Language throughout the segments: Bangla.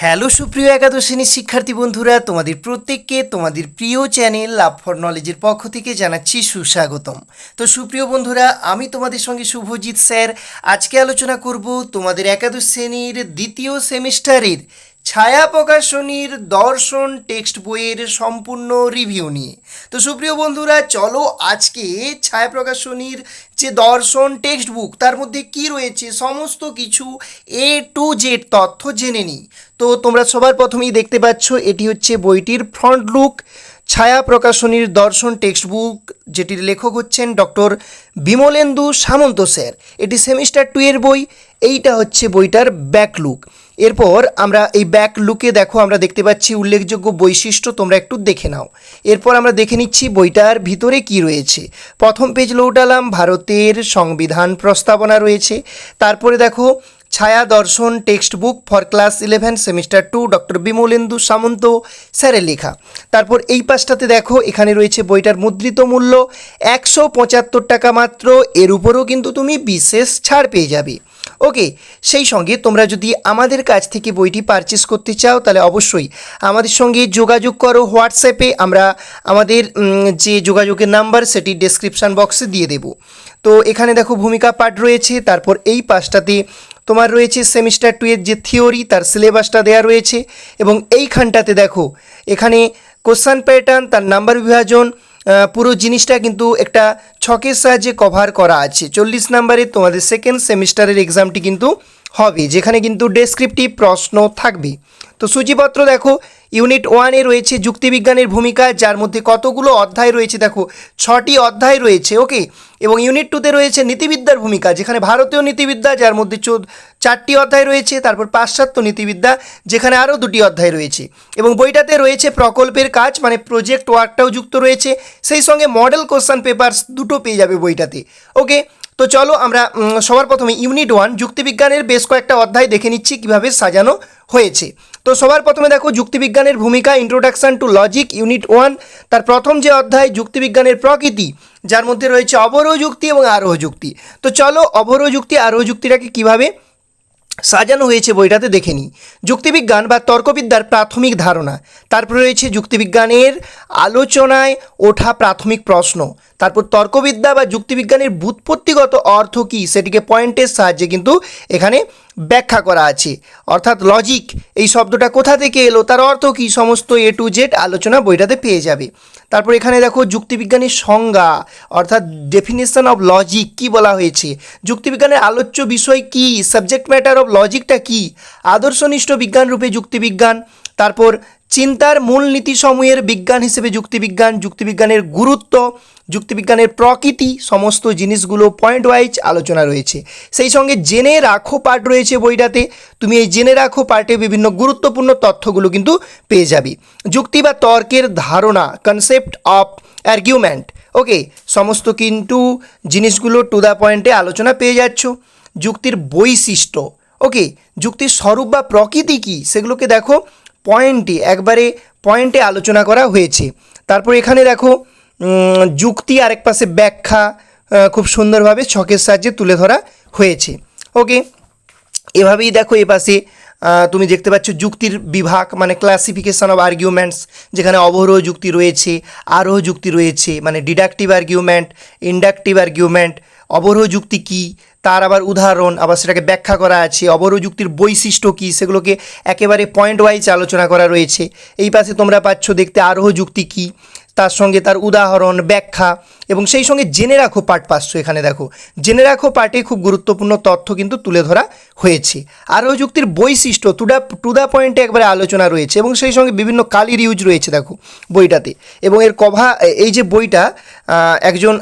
হ্যালো সুপ্রিয় একাদশ শ্রেণির শিক্ষার্থী বন্ধুরা, তোমাদের প্রত্যেককে তোমাদের প্রিয় চ্যানেল লাভ ফর নলেজের পক্ষ থেকে জানাচ্ছি সুস্বাগতম। তো সুপ্রিয় বন্ধুরা, আমি তোমাদের সঙ্গে শুভজিৎ স্যার। আজকে আলোচনা করব তোমাদের একাদশ শ্রেণির দ্বিতীয় সেমিস্টারের ছায়া প্রকাশনীর দর্শন টেক্সট বইয়ের সম্পূর্ণ রিভিউ নিয়ে। তো সুপ্রিয় বন্ধুরা, চলো আজকে ছায়া প্রকাশনীর যে দর্শন টেক্সট বুক, তার মধ্যে কি রয়েছে, সমস্ত কিছু এ টু জেড তথ্য জেনে নিই। তো তোমরা সবার প্রথমেই দেখতে পাচ্ছ, এটি হচ্ছে বইটির ফ্রন্ট লুক ছায়া প্রকাশনীর দর্শন টেক্সট বুক, যেটির লেখক হচ্ছেন ডক্টর বিমলেন্দু সামন্ত স্যার। এটি সেমিস্টার টু এর বই, এইটা হচ্ছে বইটার ব্যাক লুক এরপর আমরা এই ব্যাক লুকে দেখো, আমরা দেখতে পাচ্ছি উল্লেখযোগ্য বৈশিষ্ট্য, তোমরা একটু দেখে নাও। এরপর আমরা দেখে নিচ্ছি বইটার ভিতরে কি রয়েছে। প্রথম পেজ লৌটালাম ভারতের সংবিধান প্রস্তাবনা রয়েছে। তারপরে দেখো, ছায়া দর্শন text book for class eleven semester two doctor Bimalendu Samanta স্যারের লেখা। তারপর এই পাশটাতে দেখো, এখানে রয়েছে বইটার মুদ্রিত মূল্য, একশো পঁচাত্তর টাকা মাত্র, এর উপরেও কিন্তু তুমি বিশেষ ছাড় পেয়ে যাবে। ওকে, সেই সঙ্গে তোমরা যদি আমাদের কাছ থেকে বইটি পারচেস করতে চাও, তাহলে অবশ্যই আমাদের সঙ্গে যোগাযোগ করো হোয়াটসঅ্যাপে আমরা আমাদের যে যোগাযোগের নাম্বার সেটি ডেসক্রিপশান বক্সে দিয়ে দেব। তো এখানে দেখো ভূমিকা পাঠ রয়েছে, তারপর এই পাশটাতে তোমার রয়েছে সেমিস্টার টু এর যে থিওরি তার সিলেবাসটা দেওয়া রয়েছে। এবং এইখানটাতে দেখো, এখানে কোশ্চান প্যাটার্ন তার নাম্বার বিভাজন পুরো জিনিসটা কিন্তু একটা ছকের সাহায্যে কভার করা আছে। চল্লিশ নাম্বারে তোমাদের সেকেন্ড সেমিস্টারের এক্সামটি কিন্তু হবে, যেখানে কিন্তু ডেসক্রিপটিভ প্রশ্ন থাকবে। তো সূচিপত্র দেখো ইউনিট ওয়ানে রয়েছে যুক্তিবিজ্ঞানের ভূমিকা, যার মধ্যে কতগুলো অধ্যায় রয়েছে দেখো, ছটি অধ্যায় রয়েছে ওকে এবং ইউনিট টুতে রয়েছে নীতিবিদ্যার ভূমিকা, যেখানে ভারতীয় নীতিবিদ্যা, যার মধ্যে চারটি অধ্যায় রয়েছে, তারপর পাশ্চাত্য নীতিবিদ্যা, যেখানে আরও দুটি অধ্যায় রয়েছে। এবং বইটাতে রয়েছে প্রকল্পের কাজ মানে প্রজেক্ট ওয়ার্কটাও যুক্ত রয়েছে, সেই সঙ্গে মডেল কোশ্চান পেপারস দুটো পেয়ে যাবে বইটাতে ওকে তো চলো আমরা সবার প্রথমে ইউনিট ওয়ান যুক্তিবিজ্ঞানের বেশ কয়েকটা অধ্যায় দেখে নিচ্ছি, কীভাবে সাজানো হয়েছে। তো সবার প্রথমে দেখো যুক্তিবিজ্ঞানের ভূমিকা introduction to logic unit one তার প্রথম যে অধ্যায় যুক্তিবিজ্ঞানের প্রকৃতি, যার মধ্যে রয়েছে অবরোহ যুক্তি এবং আরোহ যুক্তি। তো চলো অবরোহ যুক্তি, আরোহ যুক্তিটাকে কীভাবে সাজানো হয়েছে বইটাতে দেখে নিই। যুক্তিবিজ্ঞান বা তর্কবিদ্যার প্রাথমিক ধারণা। তারপরে রয়েছে যুক্তিবিজ্ঞানের আলোচনায় ওঠা প্রাথমিক প্রশ্ন। তারপর তর্কবিদ্যা বা যুক্তিবিজ্ঞানের ব্যুৎপত্তিগত অর্থ কী? সেটিকে পয়েন্টের সাহায্যে কিন্তু এখানে ব্যাখ্যা করা আছে। অর্থাৎ লজিক এই শব্দটা কোথা থেকে এলো? তার অর্থ কী? সমস্ত এ টু জেড আলোচনা বইটাতে পেয়ে যাবে। তারপর এখানে দেখো যুক্তিবিজ্ঞানের সংজ্ঞা, অর্থাৎ ডেফিনেশন অফ লজিক কি বলা হয়েছে? যুক্তিবিজ্ঞানের আলোচ্য বিষয় কি? সাবজেক্ট ম্যাটার অফ লজিকটা কি? আদর্শনিষ্ঠ বিজ্ঞান রূপে যুক্তিবিজ্ঞান। তারপর চিন্তার মূলনীতি সমূহের বিজ্ঞান হিসেবে যুক্তিবিজ্ঞান, যুক্তিবিজ্ঞানের গুরুত্ব, যুক্তিবিজ্ঞানের প্রকৃতি, সমস্ত জিনিসগুলো পয়েন্ট ওয়াইজ আলোচনা রয়েছে। সেই সঙ্গে জেনে রাখো পার্ট রয়েছে বইটাতে। তুমি এই জেনে রাখো পার্টে বিভিন্ন গুরুত্বপূর্ণ তথ্যগুলো কিন্তু পেয়ে যাবে। যুক্তি বা তর্কের ধারণা কনসেপ্ট অফ অ্যার্কিউমেন্ট ওকে সমস্ত কিন্তু জিনিসগুলো টু দ্য পয়েন্টে আলোচনা পেয়ে যাচ্ছ। যুক্তির বৈশিষ্ট্য। ওকে যুক্তির স্বরূপ বা প্রকৃতি কী? সেগুলোকে দেখো। পয়েন্টে একবারে পয়েন্টে আলোচনা করা হয়েছে। তারপর এখানে দেখো যুক্তি আরেক পাশে ব্যাখ্যা খুব সুন্দরভাবে ছকের সাহায্যে তুলে ধরা হয়েছে। ওকে, এভাবেই দেখো এ পাশে তুমি দেখতে পাচ্ছ যুক্তির বিভাগ মানে ক্লাসিফিকেশন অফ আর্গুমেন্টস যেখানে অবরোহ যুক্তি রয়েছে, আরোহ যুক্তি রয়েছে মানে ডিডাকটিভ আর্গুমেন্ট ইন্ডাকটিভ আর্গুমেন্ট অবরোহ যুক্তি কী তার আবার উদাহরণ, আবার সেটাকে ব্যাখ্যা করা আছে অবরযুক্তির বৈশিষ্ট্য কী, সেগুলোকে একেবারে পয়েন্ট ওয়াইজ আলোচনা করা রয়েছে। এই পাশে তোমরা পাচ্ছ দেখতে আরোহ যুক্তি কী। তার সঙ্গে তার উদাহরণ, ব্যাখ্যা এবং সেই সঙ্গে জেনে রাখো পাঠ পাচ্ছ এখানে দেখো। জেনে রাখো পাঠে খুব গুরুত্বপূর্ণ তথ্য কিন্তু তুলে ধরা হয়েছে। আরও যুক্তির বৈশিষ্ট্য টু দা টু দা পয়েন্টে একবারে আলোচনা রয়েছে এবং সেই সঙ্গে বিভিন্ন কালির ইউজ রয়েছে দেখো বইটাতে। এবং এর কভা, এই যে বইটা একজন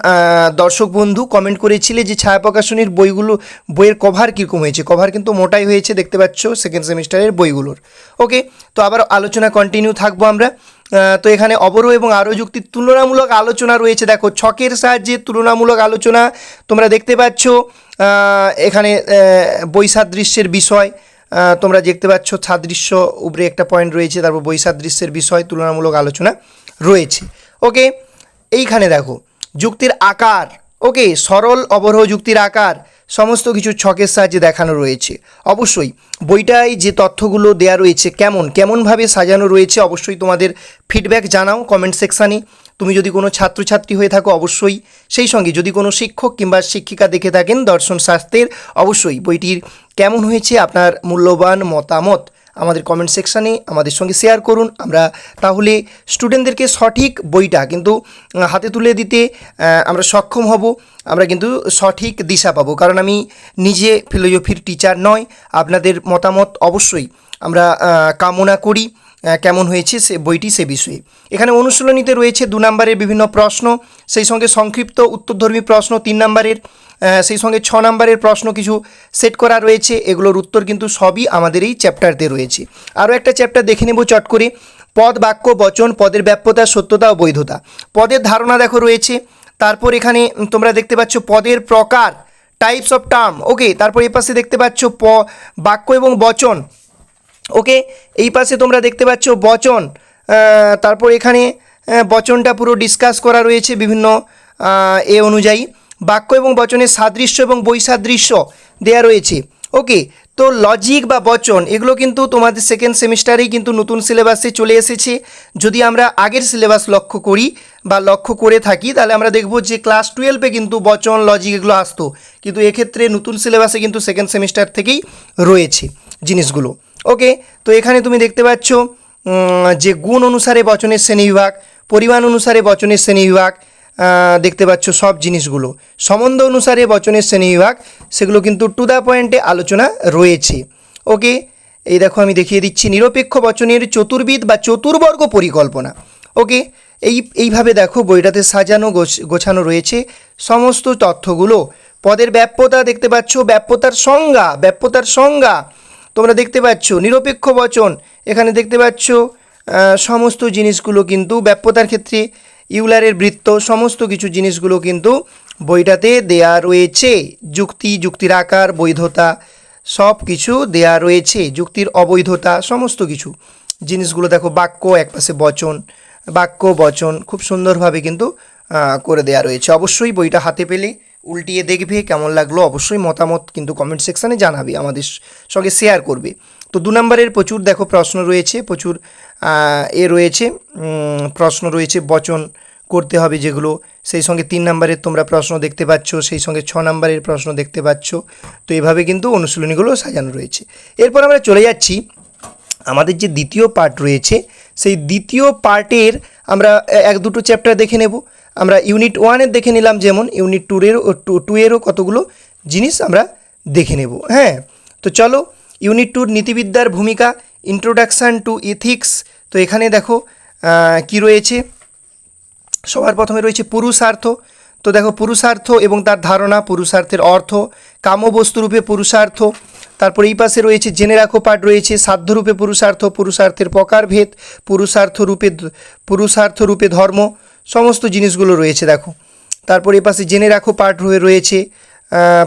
দর্শক বন্ধু কমেন্ট করেছিলে যে ছায়া প্রকাশনীর বইগুলো, বইয়ের কভার কীরকম হয়েছে? কভার কিন্তু মোটাই হয়েছে, দেখতে পাচ্ছ সেকেন্ড সেমিস্টারের বইগুলোর। ওকে তো আবার আলোচনা কন্টিনিউ থাকব আমরা। তো এখানে অবরোহ এবং আরও যুক্তির তুলনামূলক আলোচনা রয়েছে। দেখো, ছকের সাহায্যে তুলনামূলক আলোচনা তোমরা দেখতে পাচ্ছ। এখানে বৈসাদৃশ্যের বিষয় তোমরা দেখতে পাচ্ছ সাদৃশ্য উপরে একটা পয়েন্ট রয়েছে, তারপর বৈসাদৃশ্যের বিষয় তুলনামূলক আলোচনা রয়েছে। ওকে, এইখানে দেখো, যুক্তির আকার, ওকে, সরল অবরোহ যুক্তির আকার সমস্ত কিছু ছকের সাহায্যে দেখানো রয়েছে। অবশ্যই, বইটায় যে তথ্যগুলো দেয়া রয়েছে কেমন, কেমনভাবে সাজানো রয়েছে অবশ্যই তোমাদের ফিডব্যাক জানাও কমেন্ট সেকশানে তুমি যদি কোনো ছাত্রছাত্রী হয়ে থাকো, অবশ্যই সেই সঙ্গে যদি কোনো শিক্ষক কিংবা শিক্ষিকা দেখে থাকেন দর্শন শাস্ত্রের, অবশ্যই বইটির কেমন হয়েছে, আপনার মূল্যবান মতামত আমাদের কমেন্ট সেকশানে আমাদের সঙ্গে শেয়ার করুন। আমরা তাহলে স্টুডেন্টদেরকে সঠিক বইটা কিন্তু হাতে তুলে দিতে আমরা সক্ষম হব। আমরা কিন্তু সঠিক দিশা পাবো। কারণ আমি নিজে ফিলোজফির টিচার নয়, আপনাদের মতামত অবশ্যই আমরা কামনা করি। কেমন হয়েছে সে বইটি সে বিষয়ে। এখানে অনুশীলনীতে রয়েছে দু নম্বরের বিভিন্ন প্রশ্ন, সেই সঙ্গে সংক্ষিপ্ত উত্তরধর্মী প্রশ্ন তিন নম্বরের সেই সঙ্গে ছ নম্বরের প্রশ্ন কিছু সেট করা রয়েছে, এগুলোর উত্তর কিন্তু সবই আমাদের এই চ্যাপ্টারতে রয়েছে। আরও একটা চ্যাপ্টার দেখে নেব চট করে, পদ, বাক্য, বচন, পদের ব্যাপ্যতা, সত্যতা ও বৈধতা। পদের ধারণা দেখো রয়েছে, তারপর এখানে তোমরা দেখতে পাচ্ছ পদের প্রকার টাইপস অফ টার্ম ওকে তারপর এ পাশে দেখতে পাচ্ছ প, বাক্য এবং বচন। ওকে, এই পাশে তোমরা দেখতে পাচ্ছ বচন। তারপর এখানে বচনটা পুরো ডিসকাস করা রয়েছে বিভিন্ন এ অনুযায়ী। বাক্য এবং বচনের সাদৃশ্য এবং বৈসাদৃশ্য দেয়া রয়েছে। ওকে, তো লজিক বা বচন, এগুলো কিন্তু তোমাদের সেকেন্ড সেমিস্টারেই কিন্তু নতুন সিলেবাসে চলে এসেছে। যদি আমরা আগের সিলেবাস লক্ষ্য করি বা লক্ষ্য করে থাকি, তাহলে আমরা দেখব যে ক্লাস টুয়েলভে কিন্তু বচন লজিক এগুলো আসতো। কিন্তু এক্ষেত্রে নতুন সিলেবাসে কিন্তু সেকেন্ড সেমিস্টার থেকেই রয়েছে জিনিসগুলো। ওকে তো এখানে তুমি দেখতে পাচ্ছ যে গুণ অনুসারে বচনের শ্রেণীবিভাগ পরিমাণ অনুসারে বচনের শ্রেণীবিভাগ দেখতে পাচ্ছ সব জিনিসগুলো। সম্বন্ধ অনুসারে বচনের শ্রেণীবিভাগ সেগুলো কিন্তু টু দ্য পয়েন্টে আলোচনা রয়েছে। ওকে এই দেখো আমি দেখিয়ে দিচ্ছি, নিরপেক্ষ বচনের চতুর্বিদ বা চতুর্বর্গ পরিকল্পনা। ওকে এই, এইভাবে দেখো বইটাতে সাজানো, গোছ- গোছানো রয়েছে সমস্ত তথ্যগুলো। পদের ব্যাপ্যতা দেখতে পাচ্ছ, ব্যাপ্যতার সংজ্ঞা ব্যাপ্যতার সংজ্ঞা। তোমরা দেখতে পাচ্ছ, নিরপেক্ষ বচন। এখানে দেখতে পাচ্ছ সমস্ত জিনিসগুলো কিন্তু ব্যাপ্যতার ক্ষেত্রে, ইউলারের বৃত্ত, সমস্ত কিছু জিনিসগুলো কিন্তু বইটাতে দেয়া রয়েছে। যুক্তি, যুক্তির আকার, বৈধতা, সব কিছু দেয়া রয়েছে। যুক্তির অবৈধতা, সমস্ত কিছু। জিনিসগুলো দেখো, বাক্য একপাশে বচন, বাক্য, বচন, খুব সুন্দরভাবে কিন্তু করে দেয়া রয়েছে। অবশ্যই বইটা হাতে পেলে উল্টিয়ে দেখবে, কেমন লাগল অবশ্যই মতামত কিন্তু কমেন্ট সেকশানে জানাবে, আমাদের সঙ্গে শেয়ার করবে। তো দু নম্বরের প্রচুর দেখো প্রশ্ন রয়েছে, প্রচুর এ রয়েছে প্রশ্ন রয়েছে বচন করতে হবে যেগুলো, সেই সঙ্গে তিন নম্বরের তোমরা প্রশ্ন দেখতে পাচ্ছ, সেই সঙ্গে ছ নম্বরের প্রশ্ন দেখতে পাচ্ছ, তো এভাবে কিন্তু অনুশীলনীগুলো সাজানো রয়েছে। এরপর আমরা চলে যাচ্ছি, আমাদের যে দ্বিতীয় পার্ট রয়েছে, সেই দ্বিতীয় পার্টের আমরা এক দুটো চ্যাপ্টার দেখে নেব। আমরা ইউনিট ওয়ানের দেখে নিলাম যেমন ইউনিট টুরেরও টু এরও কতগুলো জিনিস আমরা দেখে নেব হ্যাঁ? তো চলো ইউনিট টুর নীতিবিদ্যার ভূমিকা ইন্ট্রোডাকশান টু ইথিক্স তো এখানে দেখো কি রয়েছে? সবার প্রথমে রয়েছে পুরুষার্থ, তো দেখো পুরুষার্থ এবং তার ধারণা, পুরুষার্থের অর্থ কামবস্তুরূপে পুরুষার্থ, তারপর এই পাশে রয়েছে, জেনে রাখো পাঠ রয়েছে সাধ্যরূপে পুরুষার্থ, পুরুষার্থের প্রকারভেদ, পুরুষার্থ রূপে পুরুষার্থ রূপে ধর্ম সমস্ত জিনিসগুলো রয়েছে, দেখো। তারপর এই পাশে জেনে রাখো, পাঠ হয়ে রয়েছে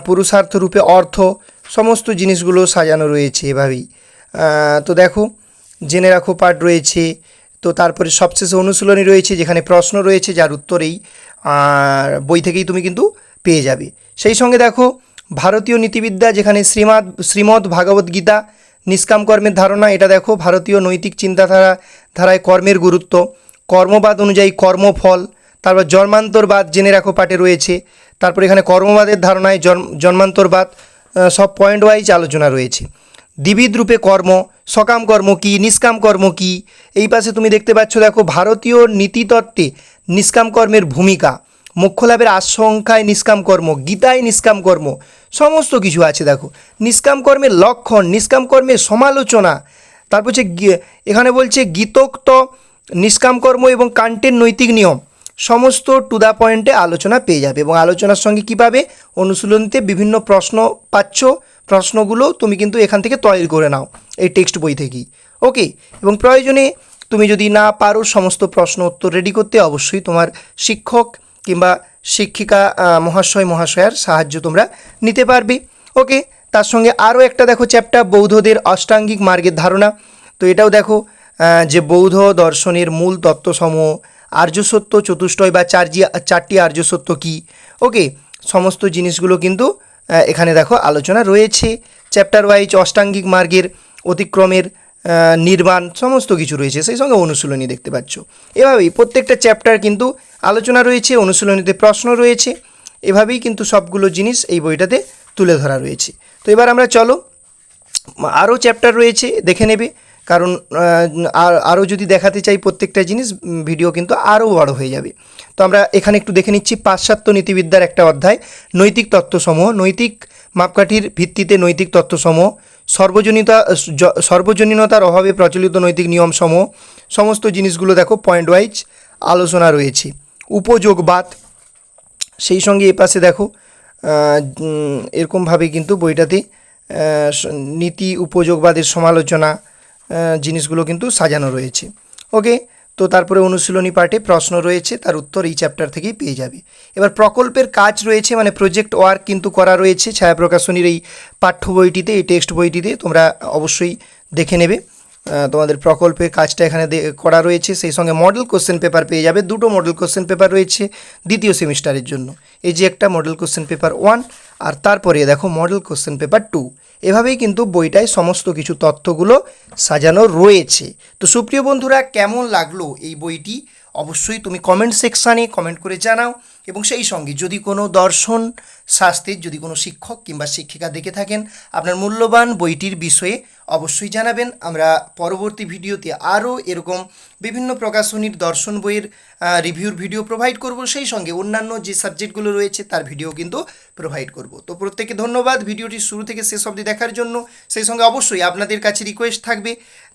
পুরুষার্থ রূপে অর্থ, সমস্ত জিনিসগুলো সাজানো রয়েছে এভাবেই। তো দেখো, জেনে রাখো, পাঠ রয়েছে, তো তারপরে সবশেষে অনুশীলনী রয়েছে, যেখানে প্রশ্ন রয়েছে, যার উত্তরেই আর বই থেকেই তুমি কিন্তু পেয়ে যাবে। সেই সঙ্গে দেখো, ভারতীয় নীতিবিদ্যা, যেখানে শ্রীমদ, শ্রীমদ্ ভাগবত গীতা, নিষ্কাম কর্মের ধারণা, এটা দেখো, ভারতীয় নৈতিক চিন্তাধারা, ধারায় কর্মের গুরুত্ব। কর্মবাদ অনুযায়ী কর্মফল, তারপর জন্মান্তরবাদ জেনে রাখো পাঠে রয়েছে, তারপর এখানে কর্মবাদের ধারণায় জন্ম, জন্মান্তরবাদ সব পয়েন্ট ওয়াইজ আলোচনা রয়েছে। দ্বিবিধ রূপে কর্ম, সকাম কর্ম কি, নিষ্কাম কর্ম কি, এই পাশে তুমি দেখতে পাচ্ছ দেখো ভারতীয় নীতিতত্ত্বে নিষ্কাম কর্মের ভূমিকা, মোক্ষ লাভের আশঙ্কায় নিষ্কাম কর্ম, গীতায় নিষ্কাম কর্ম, সমস্ত কিছু আছে দেখো। নিষ্কাম কর্মের লক্ষণ, নিষ্কাম কর্মের সমালোচনা, তারপর হচ্ছে এখানে বলছে গীতোক্ত নিষ্কাম কর্ম এবং কান্টের নৈতিক নিয়ম, সমস্ত টু দ্য পয়েন্টে আলোচনা পেয়ে যাবে। এবং আলোচনার সঙ্গে কী পাবে? অনুশীলনীতে বিভিন্ন প্রশ্ন পাচ্ছ। প্রশ্নগুলো তুমি কিন্তু এখান থেকে তৈরি করে নাও, এই টেক্সট বই থেকেই। ওকে? এবং প্রয়োজনে তুমি যদি না পারো সমস্ত প্রশ্ন উত্তর রেডি করতে, অবশ্যই তোমার শিক্ষক কিংবা শিক্ষিকা মহাশয়, মহাশয়ার সাহায্য তোমরা নিতে পারবে। ওকে? তার সঙ্গে আরও একটা দেখো চ্যাপ্টার বৌদ্ধদের অষ্টাঙ্গিক মার্গের ধারণা। তো এটাও দেখো যে বৌদ্ধ দর্শনের মূল তত্ত্বসমূহ, আর্যসত্য চতুষ্টয় বা চারজি, চারটি আর্যসত্য কী? ওকে সমস্ত জিনিসগুলো কিন্তু এখানে দেখো আলোচনা রয়েছে। চ্যাপ্টার ওয়াইজ অষ্টাঙ্গিক মার্গের অতিক্রমের নির্মাণ সমস্ত কিছু রয়েছে। সেই সঙ্গে অনুশীলনী দেখতে পাচ্ছ। এভাবেই প্রত্যেকটা চ্যাপ্টার কিন্তু আলোচনা রয়েছে, অনুশীলনীতে প্রশ্ন রয়েছে। এভাবেই কিন্তু সবগুলো জিনিস এই বইটাতে তুলে ধরা রয়েছে। তো এবার আমরা চলো, আরও চ্যাপ্টার রয়েছে, দেখে নেবে। কারণ আর আরও যদি দেখাতে চাই প্রত্যেকটা জিনিস ভিডিও কিন্তু আরও বড় হয়ে যাবে। তো আমরা এখানে একটু দেখে নিচ্ছি পাশ্চাত্য নীতিবিদ্যার একটা অধ্যায়, নৈতিক তত্ত্বসমূহ। নৈতিক মাপকাঠির ভিত্তিতে নৈতিক তত্ত্বসমূহ সর্বজনীনতা সর্বজনীনতার অভাবে প্রচলিত নৈতিক নিয়মসমূহ, সমস্ত জিনিসগুলো দেখো পয়েন্ট ওয়াইজ আলোচনা রয়েছে। উপযোগবাদ, সেই সঙ্গে এ পাশে দেখো এরকমভাবে কিন্তু বইটাতে নীতি, উপযোগবাদের সমালোচনা জিনিসগুলো কিন্তু সাজানো রয়েছে। ওকে তো তারপরে অনুশীলনী পার্টে প্রশ্ন রয়েছে, তার উত্তর এই চ্যাপ্টার থেকেই পেয়ে যাবে। এবার প্রকল্পের কাজ রয়েছে মানে প্রজেক্ট ওয়ার্ক কিন্তু করা রয়েছে ছায়া প্রকাশনীর এই পাঠ্য বইটিতে, এই টেক্সট বইটিতে, তোমরা অবশ্যই দেখে নেবে। তোমাদের প্রকল্পের কাজটা এখানে করা রয়েছে, সেই সঙ্গে মডেল কোশ্চেন পেপার পেয়ে যাবে, দুটো মডেল কোশ্চেন পেপার রয়েছে দ্বিতীয় সেমিস্টারের জন্য। এই যে একটা মডেল কোশ্চেন পেপার ওয়ান আর তারপরে দেখো মডেল কোশ্চেন পেপার টু এভাবেই কিন্তু বইটায় সমস্ত কিছু তথ্যগুলো সাজানো রয়েছে। তো সুপ্রিয় বন্ধুরা, কেমন লাগল এই বইটি? অবশ্যই তুমি কমেন্ট সেকশানে কমেন্ট করে জানাও এবং সেই সঙ্গে যদি কোনো দর্শন শাস্ত্রের যদি কোনো শিক্ষক কিংবা শিক্ষিকা দেখে থাকেন, আপনার মূল্যবান বইটির বিষয়ে অবশ্যই জানাবেন। আমরা পরবর্তী ভিডিওতে আরও এরকম বিভিন্ন প্রকাশনীর দর্শন বইয়ের রিভিউর ভিডিও প্রোভাইড করব। সেই সঙ্গে অন্যান্য যে সাবজেক্টগুলো রয়েছে তার ভিডিও কিন্তু প্রোভাইড করব। তো প্রত্যেকে ধন্যবাদ। ভিডিওটি শুরু থেকে শেষ অবধি দেখার জন্য। সেই সঙ্গে অবশ্যই আপনাদের কাছে রিকোয়েস্ট থাকবে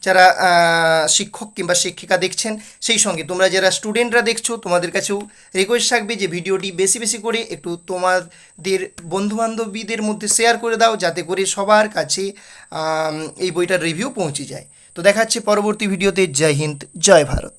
যারা শিক্ষক কিংবা শিক্ষিকা দেখছেন, সেই সঙ্গে তোমরা যারা স্টুডেন্টরা দেখছ, তোমাদের কাছেও রিকোয়েস্ট থাকবে যে ভিডিওটি বেশি বেশি করে একটু তোমাদের বন্ধুবান্ধবীদের মধ্যে শেয়ার করে দাও, যাতে করে সবার কাছে এই বইটার রিভিউ পৌঁছে যায়। তো দেখাচ্ছে পরবর্তী ভিডিওতে জয় হিন্দ, জয় ভারত।